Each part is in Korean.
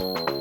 Bye.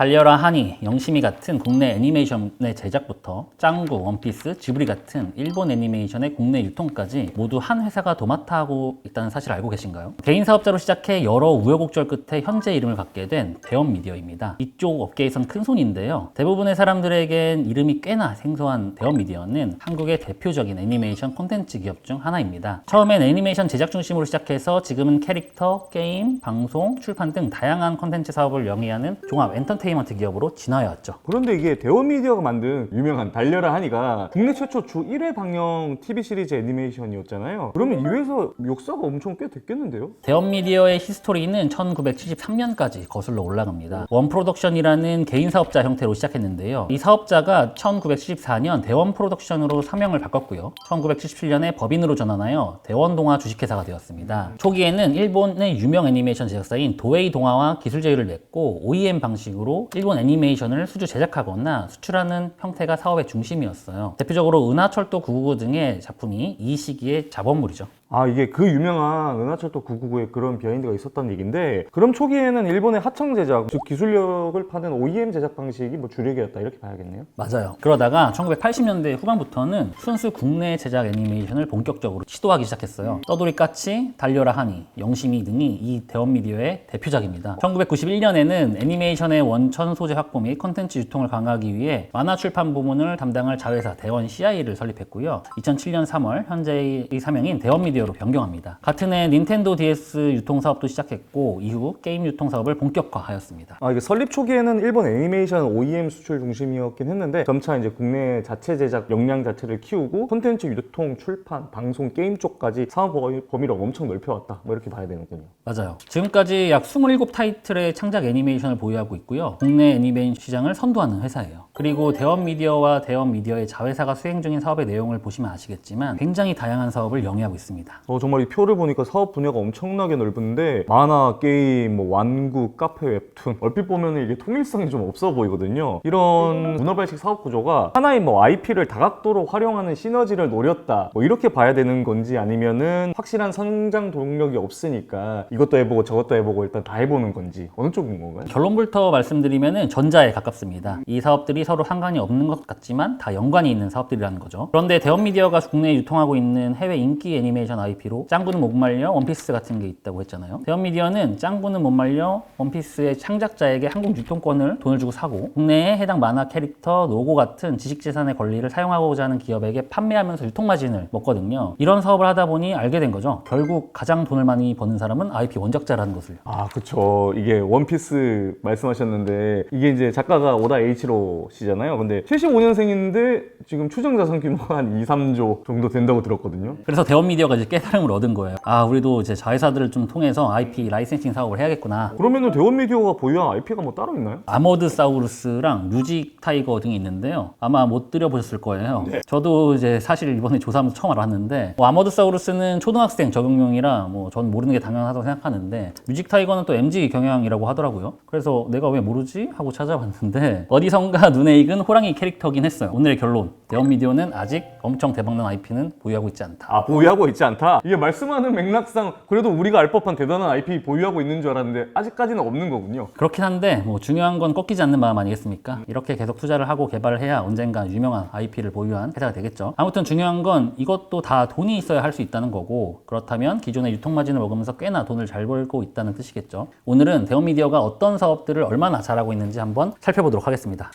달려라 하니, 영심이 같은 국내 애니메이션의 제작부터 짱구, 원피스, 지브리 같은 일본 애니메이션의 국내 유통까지 모두 한 회사가 도맡아 하고 있다는 사실 알고 계신가요? 개인 사업자로 시작해 여러 우여곡절 끝에 현재 이름을 갖게 된 대원 미디어입니다. 이쪽 업계에선 큰 손인데요. 대부분의 사람들에겐 이름이 꽤나 생소한 대원 미디어는 한국의 대표적인 애니메이션 콘텐츠 기업 중 하나입니다. 처음엔 애니메이션 제작 중심으로 시작해서 지금은 캐릭터, 게임, 방송, 출판 등 다양한 콘텐츠 사업을 영위하는 종합 엔터테인먼트 기업으로 진화해 왔죠. 그런데 이게 대원미디어가 만든 유명한 달려라 하니가 국내 최초 주 1회 방영 TV 시리즈 애니메이션이었잖아요. 그러면 이 회사 역사가 엄청 꽤 됐겠는데요? 대원미디어의 히스토리는 1973년까지 거슬러 올라갑니다. 원프로덕션이라는 개인 사업자 형태로 시작했는데요. 이 사업자가 1974년 대원 프로덕션으로 사명을 바꿨고요. 1977년에 법인으로 전환하여 대원동화 주식회사가 되었습니다. 초기에는 일본의 유명 애니메이션 제작사인 도에이 동화와 기술 제휴를 맺고 OEM 방식으로 일본 애니메이션을 수주 제작하거나 수출하는 형태가 사업의 중심이었어요. 대표적으로 은하철도 999 등의 작품이 이 시기의 자본물이죠. 아 이게 그 유명한 은하철도 999에 그런 비하인드가 있었던 얘기인데 그럼 초기에는 일본의 하청 제작, 즉 기술력을 파는 OEM 제작 방식이 뭐 주력이었다 이렇게 봐야겠네요. 맞아요. 그러다가 1980년대 후반부터는 순수 국내 제작 애니메이션을 본격적으로 시도하기 시작했어요. 떠돌이 까치, 달려라 하니, 영심이 등이 이 대원 미디어의 대표작입니다. 1991년에는 애니메이션의 원천 소재 확보 및 컨텐츠 유통을 강화하기 위해 만화 출판 부문을 담당할 자회사 대원 CI를 설립했고요. 2007년 3월 현재의 사명인 대원 미디어 로 변경합니다. 같은 해 닌텐도 DS 유통 사업도 시작했고 이후 게임 유통 사업을 본격화하였습니다. 아 이게 설립 초기에는 일본 애니메이션 OEM 수출 중심이었긴 했는데 점차 이제 국내 자체 제작 역량 자체를 키우고 콘텐츠 유통, 출판, 방송, 게임 쪽까지 사업 범위- 범위를 엄청 넓혀왔다. 뭐 이렇게 봐야 되는군요. 맞아요. 지금까지 약 27 타이틀의 창작 애니메이션을 보유하고 있고요. 국내 애니메이션 시장을 선도하는 회사예요. 그리고 대원 미디어와 대원 미디어의 자회사가 수행 중인 사업의 내용을 보시면 아시겠지만 굉장히 다양한 사업을 영위하고 있습니다. 어, 정말 이 표를 보니까 사업 분야가 엄청나게 넓은데 만화, 게임, 뭐 완구, 카페, 웹툰 얼핏 보면 이게 통일성이 좀 없어 보이거든요. 이런 문화발식 사업 구조가 하나의 뭐 IP를 다각도로 활용하는 시너지를 노렸다. 뭐 이렇게 봐야 되는 건지 아니면은 확실한 성장 동력이 없으니까 이것도 해보고 저것도 해보고 일단 다 해보는 건지 어느 쪽인 건가요? 결론부터 말씀드리면 전자에 가깝습니다. 이 사업들이 서로 상관이 없는 것 같지만 다 연관이 있는 사업들이라는 거죠. 그런데 대원 미디어가 국내에 유통하고 있는 해외 인기 애니메이션 IP로 짱구는 못 말려 원피스 같은 게 있다고 했잖아요. 대원 미디어는 짱구는 못 말려 원피스의 창작자에게 한국 유통권을 돈을 주고 사고 국내에 해당 만화 캐릭터, 로고 같은 지식재산의 권리를 사용하고자 하는 기업에게 판매하면서 유통 마진을 먹거든요. 이런 사업을 하다 보니 알게 된 거죠. 결국 가장 돈을 많이 버는 사람은 IP 원작자라는 것을. 아, 그쵸. 이게 원피스 말씀하셨는데, 이게 이제 작가가 오다 H로 씨잖아요. 근데 75년생인데, 지금 추정 자산 규모가 한 2, 3조 정도 된다고 들었거든요. 그래서 대원 미디어가 이제 깨달음을 얻은 거예요. 아, 우리도 이제 자회사들을 좀 통해서 IP 라이센싱 사업을 해야겠구나. 그러면은 대원 미디어가 보유한 IP가 뭐 따로 있나요? 아머드 사우루스랑 뮤직 타이거 등이 있는데요. 아마 못 들여보셨을 거예요. 저도 이제 사실 이번에 조사하면서 처음 알았는데 뭐 아머드 사우루스는 초등학생 적용용이라 뭐 전 모르는 게 당연하다고 생각하는데 뮤직 타이거는 또 MG 경향이라고 하더라고요. 그래서 내가 왜 모르지 하고 찾아봤는데 어디선가 눈에 익은 호랑이 캐릭터긴 했어요. 오늘의 결론. 대원 미디어는 아직 엄청 대박난 IP는 보유하고 있지 않다. 아, 보유하고 있지 않다? 이게 말씀하는 맥락상 그래도 우리가 알 법한 대단한 IP 보유하고 있는 줄 알았는데, 아직까지는 없는 거군요. 그렇긴 한데 뭐 중요한 건 꺾이지 않는 마음 아니겠습니까? 이렇게 계속 투자를 하고 개발을 해야 언젠가 유명한 IP를 보유한 회사가 되겠죠. 아무튼 중요한 건 이것도 다 돈이 있어야 할 수 있다는 거고 그렇다면 기존의 유통 마진을 먹으면서 꽤나 돈을 잘 벌고 있다는 뜻이겠죠. 오늘은 대원 미디어가 어떤 사업들을 얼마나 잘하고 있는지 한번 살펴보도록 하겠습니다.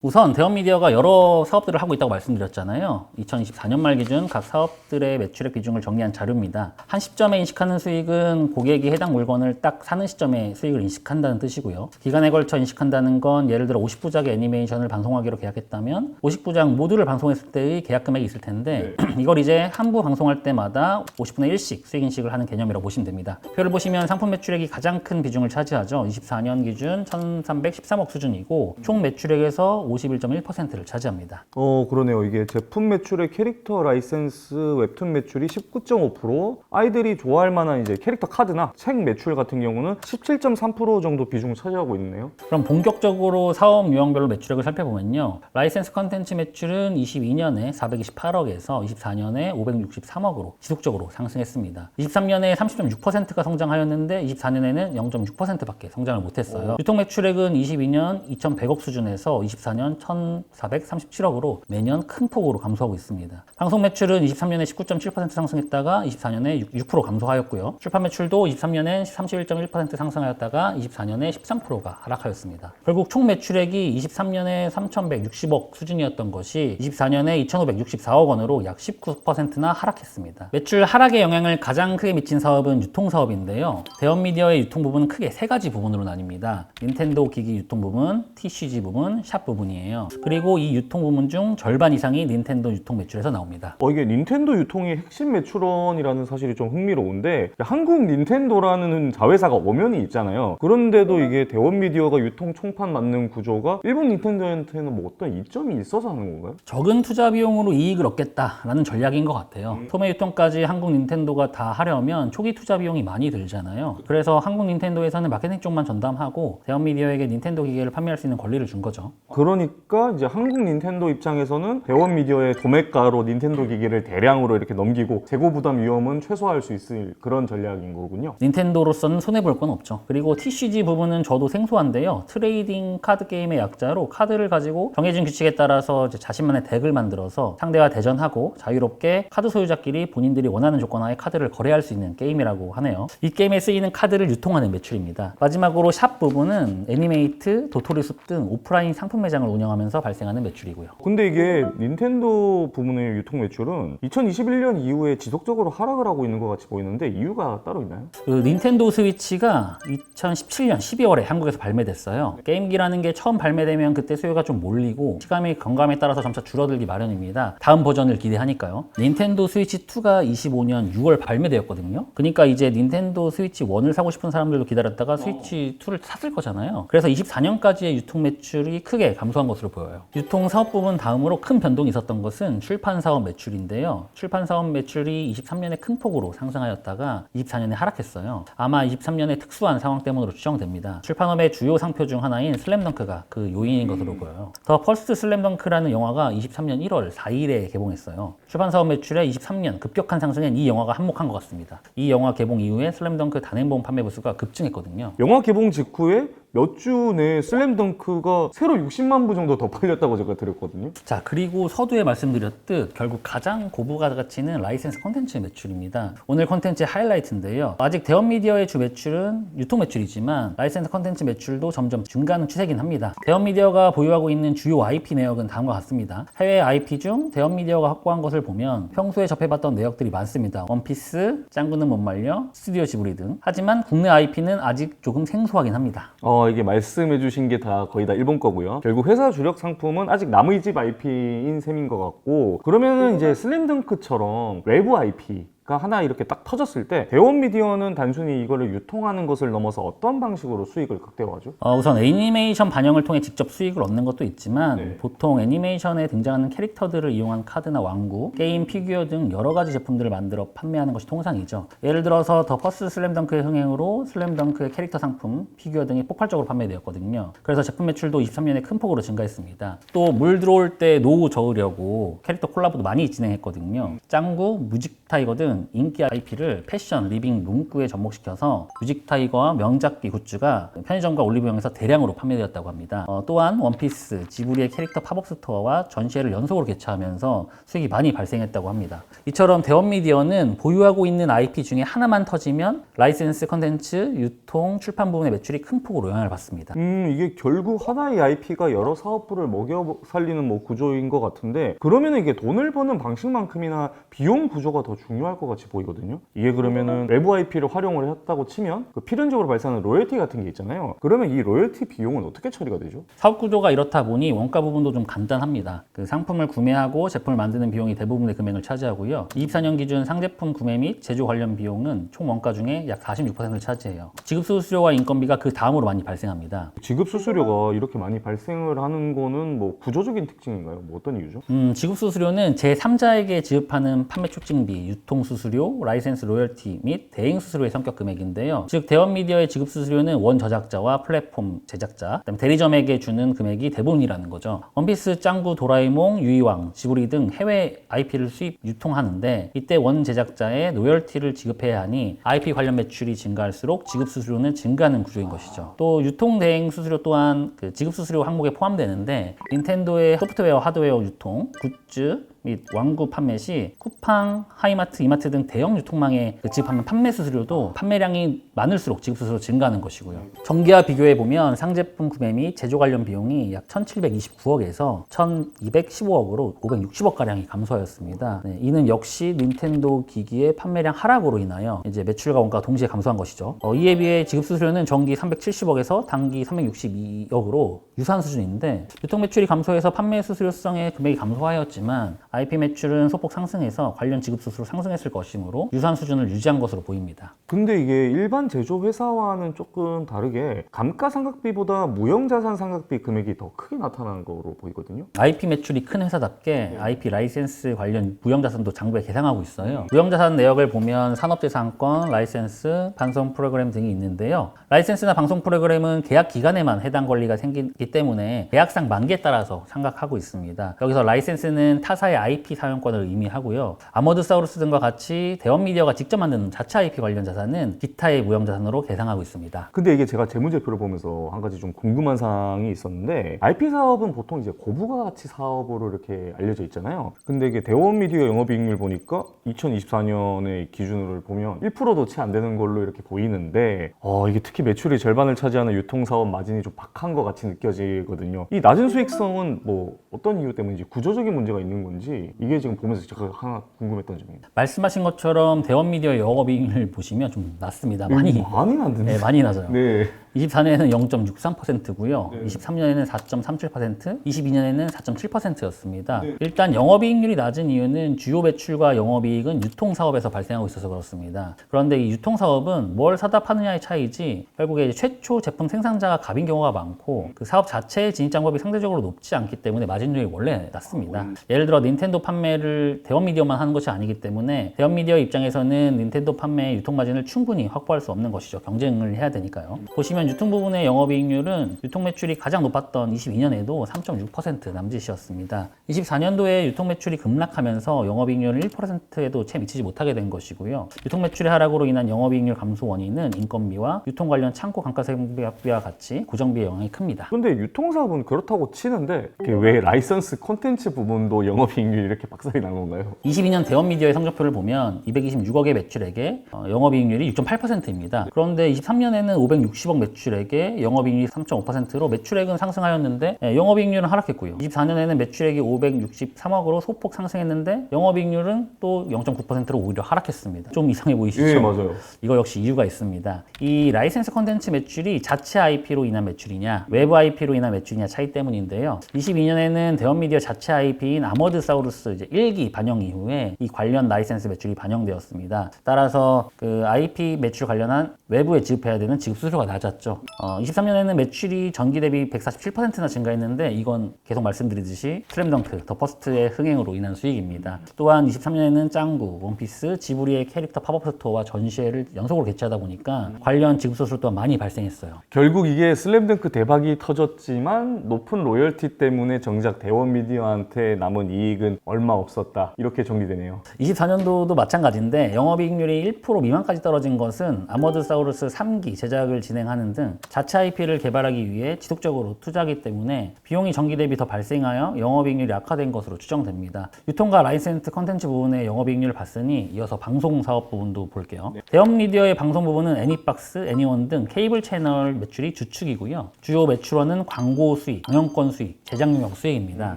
우선 대원 미디어가 여러 사업들을 하고 있다고 말씀드렸잖아요. 2024년 말 기준 각 사업들의 매출액 비중을 정리한 자료입니다. 한 시점에 인식하는 수익은 고객이 해당 물건을 딱 사는 시점에 수익을 인식한다는 뜻이고요. 기간에 걸쳐 인식한다는 건 예를 들어 50부작의 애니메이션을 방송하기로 계약했다면 50부작 모두를 방송했을 때의 계약 금액이 있을 텐데 이걸 이제 한 부 방송할 때마다 50분의 1씩 수익 인식을 하는 개념이라고 보시면 됩니다. 표를 보시면 상품 매출액이 가장 큰 비중을 차지하죠. 24년 기준 1,313억 수준이고 총 매출액에서 51.1%를 차지합니다. 어 그러네요. 이게 제품 매출의 캐릭터 라이센스 웹툰 매출이 19.5%, 아이들이 좋아할 만한 이제 캐릭터 카드나 책 매출 같은 경우는 17.3% 정도 비중을 차지하고 있네요. 그럼 본격적으로 사업 유형별로 매출액을 살펴보면요. 라이센스 컨텐츠 매출은 22년에 428억에서 24년에 563억으로 지속적으로 상승했습니다. 23년에 30.6%가 성장하였는데 24년에는 0.6%밖에 성장을 못했어요. 유통 매출액은 22년 2,100억 수준에서 24년 1,437억으로 매년 큰 폭으로 감소하고 있습니다. 방송 매출은 23년에 19.7% 상승했다가 24년에 6% 감소하였고요. 출판 매출도 23년에 31.1% 상승하였다가 24년에 13%가 하락하였습니다. 결국 총 매출액이 23년에 3,160억 수준이었던 것이 24년에 2,564억 원으로 약 19%나 하락했습니다. 매출 하락의 영향을 가장 크게 미친 사업은 유통 사업인데요. 대형 미디어의 유통 부분은 크게 세 가지 부분으로 나뉩니다. 닌텐도 기기 유통 부분, TCG 부분, 샵 부분 이에요. 그리고 이 유통 부분 중 절반 이상이 닌텐도 유통 매출에서 나옵니다. 어 이게 닌텐도 유통의 핵심 매출원이라는 사실이 좀 흥미로운데 한국 닌텐도라는 자회사가 엄연히 있잖아요. 그런데도 이게 대원 미디어가 유통 총판 맞는 구조가 일본 닌텐도한테는 뭐 어떤 이점이 있어서 하는 건가요? 적은 투자 비용으로 이익을 얻겠다라는 전략인 것 같아요. 소매 유통까지 한국 닌텐도가 다 하려면 초기 투자 비용이 많이 들잖아요. 그래서 한국 닌텐도에서는 마케팅 쪽만 전담하고 대형 미디어에게 닌텐도 기계를 판매할 수 있는 권리를 준 거죠. 그 러니까 이제 한국 닌텐도 입장에서는 대원 미디어의 도매가로 닌텐도 기기를 대량으로 이렇게 넘기고 재고 부담 위험은 최소화할 수 있을 그런 전략인 거군요. 닌텐도로서는 손해볼 건 없죠. 그리고 TCG 부분은 저도 생소한데요. 트레이딩 카드 게임의 약자로 카드를 가지고 정해진 규칙에 따라서 자신만의 덱을 만들어서 상대와 대전하고 자유롭게 카드 소유자끼리 본인들이 원하는 조건하에 카드를 거래할 수 있는 게임이라고 하네요. 이 게임에 쓰이는 카드를 유통하는 매출입니다. 마지막으로 샵 부분은 애니메이트, 도토리 숲 등 오프라인 상품 매장을 운영하면서 발생하는 매출이고요. 근데 이게 닌텐도 부문의 유통 매출은 2021년 이후에 지속적으로 하락을 하고 있는 것 같이 보이는데 이유가 따로 있나요? 그 닌텐도 스위치가 2017년 12월에 한국에서 발매됐어요. 게임기라는 게 처음 발매되면 그때 수요가 좀 몰리고 시간의 건감에 따라서 점차 줄어들기 마련입니다. 다음 버전을 기대하니까요. 닌텐도 스위치 2가 25년 6월 발매되었거든요. 그러니까 이제 닌텐도 스위치 1을 사고 싶은 사람들도 기다렸다가 스위치 2를 샀을 거잖아요. 그래서 24년까지의 유통 매출이 크게 감소 한 것으로 보여요. 유통 사업 부분 다음으로 큰 변동이 있었던 것은 출판 사업 매출인데요. 출판 사업 매출이 23년에 큰 폭으로 상승하였다가 24년에 하락했어요. 아마 23년의 특수한 상황 때문으로 추정됩니다. 출판업의 주요 상표 중 하나인 슬램덩크가 그 요인인 것으로 보여요. 더 퍼스트 슬램덩크라는 영화가 23년 1월 4일에 개봉했어요. 출판 사업 매출의 23년 급격한 상승엔 이 영화가 한몫한 것 같습니다. 이 영화 개봉 이후에 슬램덩크 단행본 판매 부수가 급증했거든요. 영화 개봉 직후에 몇 주 내에 슬램덩크가 새로 60만 부 정도 더 팔렸다고 제가 들었거든요. 자 그리고 서두에 말씀드렸듯 결국 가장 고부가 가치는 라이센스 콘텐츠 매출입니다. 오늘 콘텐츠의 하이라이트인데요. 아직 대형 미디어의 주 매출은 유통 매출이지만 라이센스 콘텐츠 매출도 점점 증가하는 추세긴 합니다. 대형 미디어가 보유하고 있는 주요 IP 내역은 다음과 같습니다. 해외 IP 중 대형 미디어가 확보한 것을 보면 평소에 접해봤던 내역들이 많습니다. 원피스, 짱구는 못 말려, 스튜디오 지브리 등. 하지만 국내 IP는 아직 조금 생소하긴 합니다. 어, 이게 말씀해주신 게 다 거의 다 일본 거고요. 결국 회사 주력 상품은 아직 남의 집 IP인 셈인 것 같고, 그러면은 이제 슬램덩크처럼 외부 IP, 가 하나 이렇게 딱 터졌을 때 대원 미디어는 단순히 이거를 유통하는 것을 넘어서 어떤 방식으로 수익을 극대화하죠? 어, 우선 애니메이션 반영을 통해 직접 수익을 얻는 것도 있지만 네. 보통 애니메이션에 등장하는 캐릭터들을 이용한 카드나 왕구, 게임 피규어 등 여러 가지 제품들을 만들어 판매하는 것이 통상이죠. 예를 들어서 더 퍼스 슬램덩크의 흥행으로 슬램덩크의 캐릭터 상품, 피규어 등이 폭발적으로 판매되었거든요. 그래서 제품 매출도 23년에 큰 폭으로 증가했습니다. 또 물 들어올 때 노후 저으려고 캐릭터 콜라보도 많이 진행했거든요. 짱구, 뮤직 타이거 등 인기 IP를 패션, 리빙, 문구에 접목시켜서 뮤직 타이거와 명작기 굿즈가 편의점과 올리브영에서 대량으로 판매되었다고 합니다. 어, 또한 원피스, 지브리의 캐릭터 팝업 스토어와 전시회를 연속으로 개최하면서 수익이 많이 발생했다고 합니다. 이처럼 대원 미디어는 보유하고 있는 IP 중에 하나만 터지면 라이센스 컨텐츠, 유통, 출판 부분의 매출이 큰 폭으로 영향을 받습니다. 음, 이게 결국 하나의 IP가 여러 사업부를 먹여 살리는 뭐 구조인 것 같은데, 그러면 이게 돈을 버는 방식만큼이나 비용 구조가 더 중요할 것것 같이 보이거든요. 이게 그러면은 외부 IP를 활용을 했다고 치면 그 필연적으로 발생하는 로열티 같은 게 있잖아요. 그러면 이 로열티 비용은 어떻게 처리가 되죠? 사업 구조가 이렇다 보니 원가 부분도 좀 간단합니다. 그 상품을 구매하고 제품을 만드는 비용이 대부분의 금액을 차지하고요. 24년 기준 상제품 구매 및 제조 관련 비용은 총 원가 중에 약 46%를 차지해요. 지급 수수료와 인건비가 그 다음으로 많이 발생합니다. 지급 수수료가 이렇게 많이 발생을 하는 거는 뭐 구조적인 특징인가요? 뭐 어떤 이유죠? 음, 지급 수수료는 제3자에게 지급하는 판매 촉진비, 유통 수수 료, 라이센스 로열티 및 대행 수수료의 성격 금액인데요. 즉 대원 미디어의 지급 수수료는 원 저작자와 플랫폼 제작자, 그다음에 대리점에게 주는 금액이 대부분이라는 거죠. 원피스, 짱구, 도라에몽, 유이왕, 지브리 등 해외 IP를 수입 유통하는데 이때 원 제작자의 로열티를 지급해야 하니 IP 관련 매출이 증가할수록 지급 수수료는 증가하는 구조인 것이죠. 또 유통 대행 수수료 또한 그 지급 수수료 항목에 포함되는데 닌텐도의 소프트웨어, 하드웨어 유통, 굿즈 및 왕구 판매 시 쿠팡, 하이마트, 이마트 등 대형 유통망에 그 지급하는 판매 수수료도 판매량이 많을수록 지급 수수료 증가하는 것이고요. 전기와 비교해 보면 상제품 구매 및 제조 관련 비용이 약 1,729억에서 1,215억으로 560억 가량이 감소하였습니다. 네, 이는 역시 닌텐도 기기의 판매량 하락으로 인하여 이제 매출과 원가가 동시에 감소한 것이죠. 어, 이에 비해 지급 수수료는 전기 370억에서 단기 362억으로 유사한 수준인데 유통 매출이 감소해서 판매 수수료성의 금액이 감소하였지만 IP 매출은 소폭 상승해서 관련 지급 수수료 상승했을 것이므로 유사한 수준을 유지한 것으로 보입니다. 근데 이게 일반 제조 회사와는 조금 다르게 감가상각비보다 무형자산 상각비 금액이 더 크게 나타나는 거로 보이거든요. IP 매출이 큰 회사답게 IP 라이센스 관련 무형자산도 장부에 계상하고 있어요. 무형자산 내역을 보면 산업재산권, 라이센스, 방송 프로그램 등이 있는데요. 라이센스나 방송 프로그램은 계약 기간에만 해당 권리가 생기기 때문에 계약상 만기에 따라서 상각하고 있습니다. 여기서 라이센스는 타사의 IP 사용권을 의미하고요. 아머드사우루스 등과 같이 대원 미디어가 직접 만드는 자체 IP 관련 자산은 기타의 무형 자산으로 계상하고 있습니다. 근데 이게 제가 재무제표를 보면서 한 가지 좀 궁금한 사항이 있었는데 IP 사업은 보통 이제 고부가 가치 사업으로 이렇게 알려져 있잖아요. 근데 이게 대원 미디어 영업이익률 보니까 2024년의 기준으로 보면 1%도 채 안 되는 걸로 이렇게 보이는데 어, 이게 특히 매출의 절반을 차지하는 유통사업 마진이 좀 박한 것 같이 느껴지거든요. 이 낮은 수익성은 뭐 어떤 이유 때문인지 구조적인 문제가 있는 건지 이게 지금 보면서 제가 하나 궁금했던 점입니다. 말씀하신 것처럼 대원 미디어 영업이익률 보시면 좀 낮습니다. 많이 많이 안 듣네. 네, 많이 낮아요. 네. 24년에는 0.63%고요. 23년에는 4.37%, 22년에는 4.7%였습니다. 일단 영업이익률이 낮은 이유는 주요 매출과 영업이익은 유통 사업에서 발생하고 있어서 그렇습니다. 그런데 이 유통 사업은 뭘 사다 파느냐의 차이지 결국에 최초 제품 생산자가 갑인 경우가 많고 그 사업 자체의 진입 장벽이 상대적으로 높지 않기 때문에 마진율이 원래 낮습니다. 예를 들어 닌텐도 판매를 대원 미디어만 하는 것이 아니기 때문에 대원 미디어 입장에서는 닌텐도 판매 유통 마진을 충분히 확보할 수 없는 것이죠. 경쟁을 해야 되니까요. 보시면 유통 부분의 영업이익률은 유통 매출이 가장 높았던 22년에도 3.6% 남짓이었습니다. 24년도에 유통 매출이 급락하면서 영업이익률 1%에도 채 미치지 못하게 된 것이고요. 유통 매출의 하락으로 인한 영업이익률 감소 원인은 인건비와 유통 관련 창고 감가상각비와 같이 고정비의 영향이 큽니다. 근데 유통사업은 그렇다고 치는데 이게 왜 라이선스 콘텐츠 부분도 영업이익률이 이렇게 박살이 난 건가요? 22년 대원 미디어의 성적표를 보면 226억의 매출액에 어, 영업이익률이 6.8%입니다. 그런데 23년에는 560억 매출 액에 영업이익률이 3.5%로 매출액은 상승하였는데 예, 영업이익률은 하락했고요. 24년에는 매출액이 563억으로 소폭 상승했는데 영업이익률은 또 0.9%로 오히려 하락했습니다. 좀 이상해 보이시죠? 예, 맞아요. 이거 역시 이유가 있습니다. 이 라이센스 콘텐츠 매출이 자체 IP로 인한 매출이냐, 외부 IP로 인한 매출이냐 차이 때문인데요. 22년에는 대원미디어 자체 IP인 아머드 사우루스 이제 1기 반영 이후에 이 관련 라이센스 매출이 반영되었습니다. 따라서 그 IP 매출 관련한 외부에 지급해야 되는 지급 수수료가 낮았죠. 어, 23년에는 매출이 전기 대비 147%나 증가했는데 이건 계속 말씀드리듯이 슬램덩크, 더 퍼스트의 흥행으로 인한 수익입니다. 또한 23년에는 짱구, 원피스, 지브리의 캐릭터 팝업 스토어와 전시회를 연속으로 개최하다 보니까 관련 지급 수수료 또한 많이 발생했어요. 결국 이게 슬램덩크 대박이 터졌지만 높은 로열티 때문에 정작 대원 미디어한테 남은 이익은 얼마 없었다. 이렇게 정리되네요. 24년도도 마찬가지인데 영업이익률이 1% 미만까지 떨어진 것은 아머드사우루스 3기 제작을 진행하는 생산 등 자체 IP를 개발하기 위해 지속적으로 투자하기 때문에 비용이 전기 대비 더 발생하여 영업이익률이 악화된 것으로 추정됩니다. 유통과 라이센스 컨텐츠 부분의 영업이익률을 봤으니 이어서 방송 사업 부분도 볼게요. 대형 미디어의 방송 부분은 애니박스, 애니원 등 케이블 채널 매출이 주축이고요. 주요 매출원은 광고 수익, 경영권 수익, 제작 용역 수익입니다.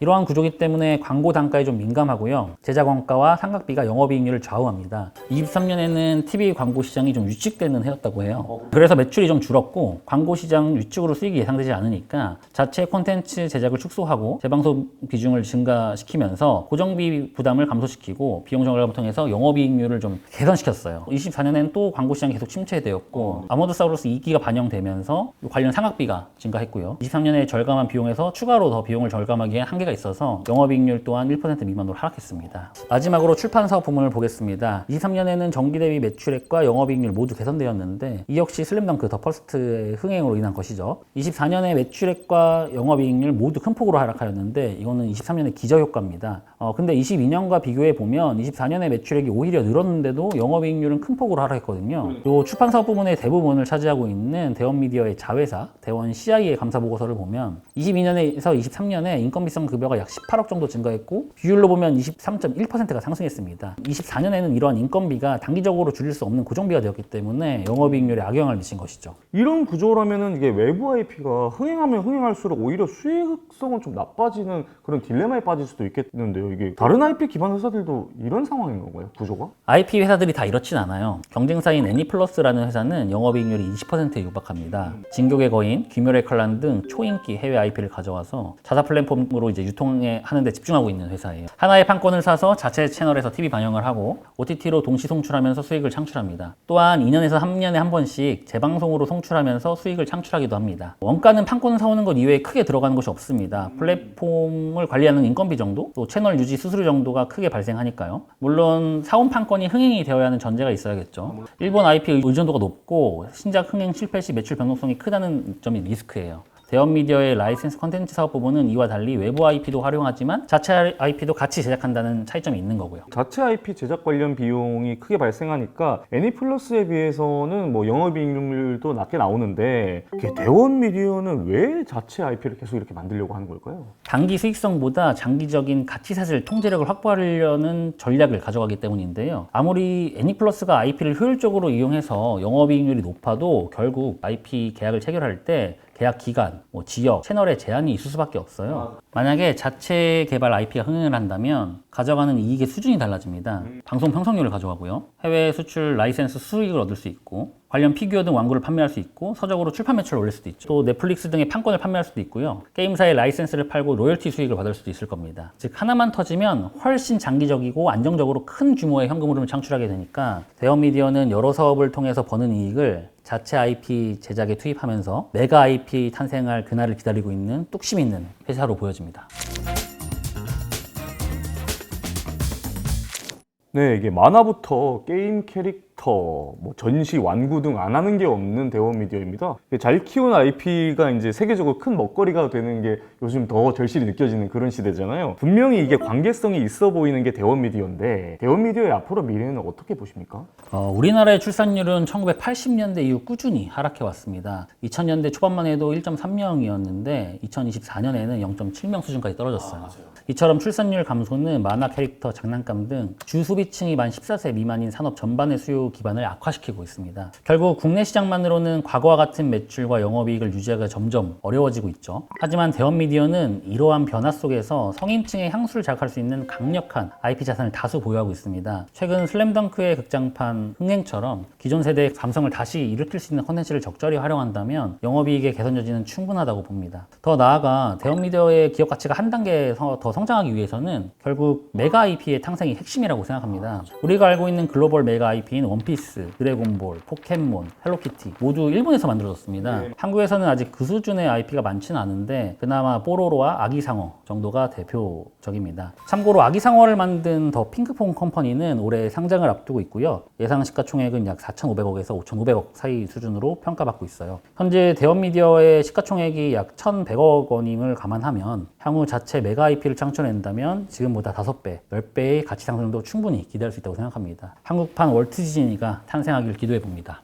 이러한 구조기 때문에 광고 단가에 좀 민감하고요. 제작 원가와 상각비가 영업이익률을 좌우합니다. 23년에는 TV 광고 시장이 좀 위축되는 해였다고 해요. 그래서 매출이 좀 줄었고 광고 시장 위축으로 수익이 예상되지 않으니까 자체 콘텐츠 제작을 축소하고 재방송 비중을 증가시키면서 고정비 부담을 감소시키고 비용 절감을 통해서 영업이익률을 좀 개선시켰어요. 24년에는 또 광고 시장이 계속 침체되었고 아모드사우루스 2기가 반영되면서 관련 상각비가 증가했고요. 23년에 절감한 비용에서 추가로 더 비용을 절감하기에 한계가 있어서 영업이익률 또한 1% 미만으로 하락했습니다. 마지막으로 출판 사업 부문을 보겠습니다. 23년에는 전기 대비 매출액과 영업이익률 모두 개선되었는데 이 역시 슬램덩크 더 퍼스트 의 흥행으로 인한 것이죠. 24년에 매출액과 영업이익률 모두 큰 폭으로 하락하였는데 이거는 23년의 기저효과입니다. 어, 근데 22년과 비교해 보면 24년에 매출액이 오히려 늘었는데도 영업이익률은 큰 폭으로 하락했거든요. 요 출판 사업 부문의 대부분을 차지하고 있는 대원 미디어의 자회사 대원 CI의 감사 보고서를 보면 22년에서 23년에 인건비성 급여가 약 18억 정도 증가했고 비율로 보면 23.1%가 상승했습니다. 24년에는 이러한 인건비가 단기적으로 줄일 수 없는 고정비가 되었기 때문에 영업이익률에 악영향을 미친 것이죠. 이런 구조라면은 이게 외부 IP가 흥행하면 흥행할수록 오히려 수익성은 좀 나빠지는 그런 딜레마에 빠질 수도 있겠는데요. 이게 다른 IP 기반 회사들도 이런 상황인 건가요? 구조가? IP 회사들이 다 이렇진 않아요. 경쟁사인 애니플러스라는 회사는 영업이익률이 20%에 육박합니다. 진격의 거인, 귀멸의 칼란 등 초인기 해외 IP를 가져와서 자사 플랫폼으로 이제 유통에 하는데 집중하고 있는 회사예요. 하나의 판권을 사서 자체 채널에서 TV 반영을 하고 OTT로 동시 송출하면서 수익을 창출합니다. 또한 2년에서 3년에 한 번씩 재방송으로 송출하면서 수익을 창출하기도 합니다. 원가는 판권을 사오는 것 이외에 크게 들어가는 것이 없습니다. 플랫폼을 관리하는 인건비 정도, 또 채널 유지 수수료 정도가 크게 발생하니까요. 물론 사온 판권이 흥행이 되어야 하는 전제가 있어야겠죠. 일본 IP 의존도가 높고 신작 흥행 실패 시 매출 변동성이 크다는 점이 리스크예요. 대형 미디어의 라이센스 컨텐츠 사업 부분은 이와 달리 외부 IP도 활용하지만 자체 IP도 같이 제작한다는 차이점이 있는 거고요. 자체 IP 제작 관련 비용이 크게 발생하니까 애니플러스에 비해서는 뭐 영업이익률도 낮게 나오는데 대원 미디어는 왜 자체 IP를 계속 이렇게 만들려고 하는 걸까요? 단기 수익성보다 장기적인 가치 사슬 통제력을 확보하려는 전략을 가져가기 때문인데요. 아무리 애니플러스가 IP를 효율적으로 이용해서 영업이익률이 높아도 결국 IP 계약을 체결할 때 계약 기간, 뭐 지역, 채널에 제한이 있을 수밖에 없어요. 만약에 자체 개발 IP가 흥행을 한다면 가져가는 이익의 수준이 달라집니다. 방송 평성률을 가져가고요. 해외 수출 라이센스 수익을 얻을 수 있고 관련 피규어 등 완구를 판매할 수 있고 서적으로 출판 매출을 올릴 수도 있죠. 또 넷플릭스 등의 판권을 판매할 수도 있고요. 게임사의 라이센스를 팔고 로열티 수익을 받을 수도 있을 겁니다. 즉 하나만 터지면 훨씬 장기적이고 안정적으로 큰 규모의 현금 흐름을 창출하게 되니까 대형 미디어는 여러 사업을 통해서 버는 이익을 자체 IP 제작에 투입하면서 메가 IP 탄생할 그날을 기다리고 있는 뚝심 있는 회사로 보여집니다. 네, 이게 만화부터 게임 캐릭터, 뭐 전시, 완구 등 안 하는 게 없는 대원 미디어입니다. 잘 키운 IP가 이제 세계적으로 큰 먹거리가 되는 게 요즘 더 절실히 느껴지는 그런 시대잖아요. 분명히 이게 관계성이 있어 보이는 게 대원 미디어인데 대원 미디어의 앞으로 미래는 어떻게 보십니까? 어, 우리나라의 출산율은 1980년대 이후 꾸준히 하락해 왔습니다. 2000년대 초반만 해도 1.3명이었는데 2024년에는 0.7명 수준까지 떨어졌어요. 이처럼 출산율 감소는 만화 캐릭터, 장난감 등 주 소비층이 만 14세 미만인 산업 전반의 수요 기반을 악화시키고 있습니다. 결국 국내 시장만으로는 과거와 같은 매출과 영업이익을 유지하기가 점점 어려워지고 있죠. 하지만 대원 미디어는 이러한 변화 속에서 성인층의 향수를 자극할 수 있는 강력한 IP 자산을 다수 보유하고 있습니다. 최근 슬램덩크의 극장판 흥행처럼 기존 세대의 감성을 다시 일으킬 수 있는 컨텐츠를 적절히 활용한다면 영업이익의 개선 여지는 충분하다고 봅니다. 더 나아가 대형 미디어의 기업 가치가 한 단계 서- 더 성장하기 위해서는 결국 메가 IP의 탄생이 핵심이라고 생각합니다. 우리가 알고 있는 글로벌 메가 IP인 원 피스, 드래곤볼, 포켓몬, 헬로키티 모두 일본에서 만들어졌습니다. 한국에서는 아직 그 수준의 IP가 많지는 않은데 그나마 뽀로로와 아기상어 정도가 대표적입니다. 참고로 아기상어를 만든 더 핑크퐁 컴퍼니는 올해 상장을 앞두고 있고요. 예상 시가총액은 약 4,500억에서 5,500억 사이 수준으로 평가받고 있어요. 현재 대원 미디어의 시가총액이 약 1,100억 원임을 감안하면 향후 자체 메가 IP를 창출한다면 지금보다 5배, 10배의 가치 상승도 충분히 기대할 수 있다고 생각합니다. 한국판 월트 디즈니가 탄생하길 기도해 봅니다.